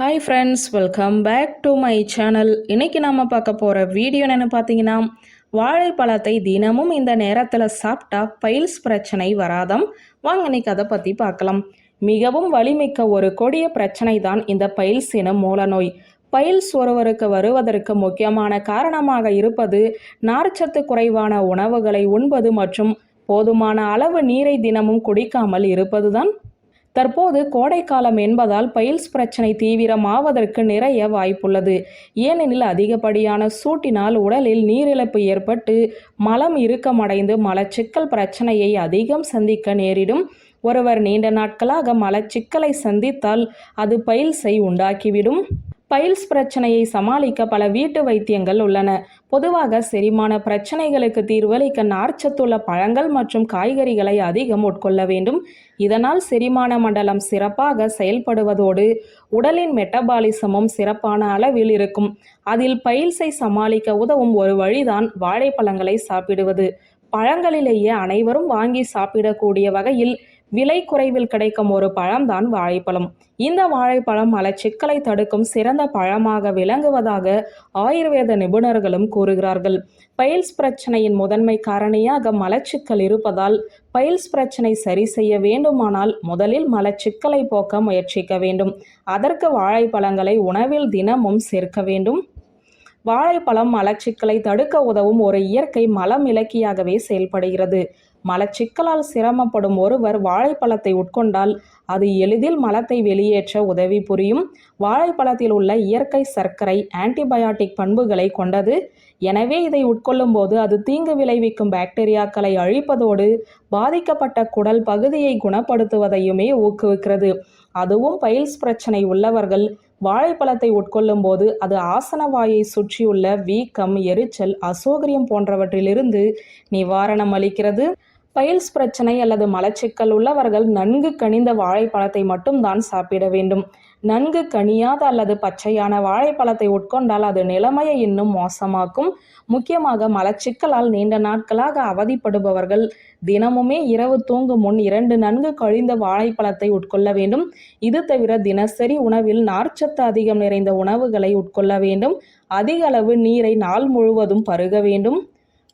Hi friends welcome back to my channel இன்னைக்கு நம்ம பார்க்க போகிற வீடியோ என்னென்னு பார்த்தீங்கன்னா வாழைப்பழத்தை தினமும் இந்த நேரத்தில் சாப்பிட்டா பைல்ஸ் பிரச்சனை வராதாம். வாங்க இன்னைக்கு அதை பற்றி பார்க்கலாம். மிகவும் வலிமிக்க ஒரு கொடிய பிரச்சனை தான் இந்த பைல்ஸ் எனும் மூலநோய். பைல்ஸ் ஒருவருக்கு வருவதற்கு முக்கியமான காரணமாக இருப்பது நார்ச்சத்து குறைவான உணவுகளை உண்பது மற்றும் போதுமான அளவு நீரை தினமும் குடிக்காமல் இருப்பதுதான். தற்போது கோடைக்காலம் என்பதால் பைல்ஸ் பிரச்சனை தீவிரமாவதற்கு நிறைய வாய்ப்புள்ளது. ஏனெனில் அதிகப்படியான சூட்டினால் உடலில் நீரிழப்பு ஏற்பட்டு மலம் இறுக்கமடைந்து மலச்சிக்கல் பிரச்சனையை அதிகம் சந்திக்க நேரிடும். ஒருவர் நீண்ட நாட்களாக மலச்சிக்கலை சந்தித்தால் அது பைல்ஸை உண்டாக்கிவிடும். பைல்ஸ் பிரச்சனையை சமாளிக்க பல வீட்டு வைத்தியங்கள் உள்ளன. பொதுவாக செரிமான பிரச்சனைகளுக்கு தீர்வளிக்க நார்ச்சத்துள்ள பழங்கள் மற்றும் காய்கறிகளை அதிகம் உட்கொள்ள வேண்டும். இதனால் செரிமான மண்டலம் சிறப்பாக செயல்படுவதோடு உடலின் மெட்டபாலிசமும் சிறப்பான அளவில் இருக்கும். அதில் பைல்ஸை சமாளிக்க உதவும் ஒரு வழிதான் வாழைப்பழங்களை சாப்பிடுவது. பழங்களிலேயே அனைவரும் வாங்கி சாப்பிடக்கூடிய வகையில் விலை குறைவில் கிடைக்கும் ஒரு பழம்தான் வாழைப்பழம். இந்த வாழைப்பழம் மலச்சிக்கலை தடுக்கும் சிறந்த பழமாக விளங்குவதாக ஆயுர்வேத நிபுணர்களும் கூறுகிறார்கள். பைல்ஸ் பிரச்சனையின் முதன்மை காரணியாக மலச்சிக்கல் இருப்பதால் பைல்ஸ் பிரச்சனை சரி செய்ய வேண்டுமானால் முதலில் மலச்சிக்கலை போக்க முயற்சிக்க வேண்டும். அதற்கு வாழைப்பழங்களை உணவில் தினமும் சேர்க்க வேண்டும். வாழைப்பழம் மலச்சிக்கலை தடுக்க உதவும் ஒரு இயற்கை மலம் இலக்கியாகவே செயல்படுகிறது. மலச்சிக்கலால் சிரமப்படும் ஒருவர் வாழைப்பழத்தை உட்கொண்டால் அது எளிதில் மலத்தை வெளியேற்ற உதவி புரியும். வாழைப்பழத்தில் உள்ள இயற்கை சர்க்கரை ஆன்டிபயாட்டிக் பண்புகளை கொண்டது. எனவே இதை உட்கொள்ளும் போது அது தீங்கு விளைவிக்கும் பாக்டீரியாக்களை அழிப்பதோடு பாதிக்கப்பட்ட குடல் பகுதியை குணப்படுத்துவதையுமே ஊக்குவிக்கிறது. அதுவும் பைல்ஸ் பிரச்சனை உள்ளவர்கள் வாழைப்பழத்தை உட்கொள்ளும் போது அது ஆசனவாயை சுற்றியுள்ள வீக்கம் எரிச்சல் அசௌகரியம் போன்றவற்றிலிருந்து நிவாரணம் அளிக்கிறது. பைல்ஸ் பிரச்சனை அல்லது மலச்சிக்கல் உள்ளவர்கள் நன்கு கனிந்த வாழைப்பழத்தை மட்டும்தான் சாப்பிட வேண்டும். நன்கு கனியாத அல்லது பச்சையான வாழைப்பழத்தை உட்கொண்டால் அது நிலைமையை இன்னும் மோசமாக்கும். முக்கியமாக மலச்சிக்கலால் நீண்ட நாட்களாக அவதிப்படுபவர்கள் தினமுமே இரவு தூங்கும் முன் இரண்டு நன்கு கழிந்த வாழைப்பழத்தை உட்கொள்ள வேண்டும். இது தவிர தினசரி உணவில் நார்ச்சத்து அதிகம் நிறைந்த உணவுகளை உட்கொள்ள வேண்டும். அதிக அளவு நீரை நாள் முழுவதும் பருக வேண்டும்.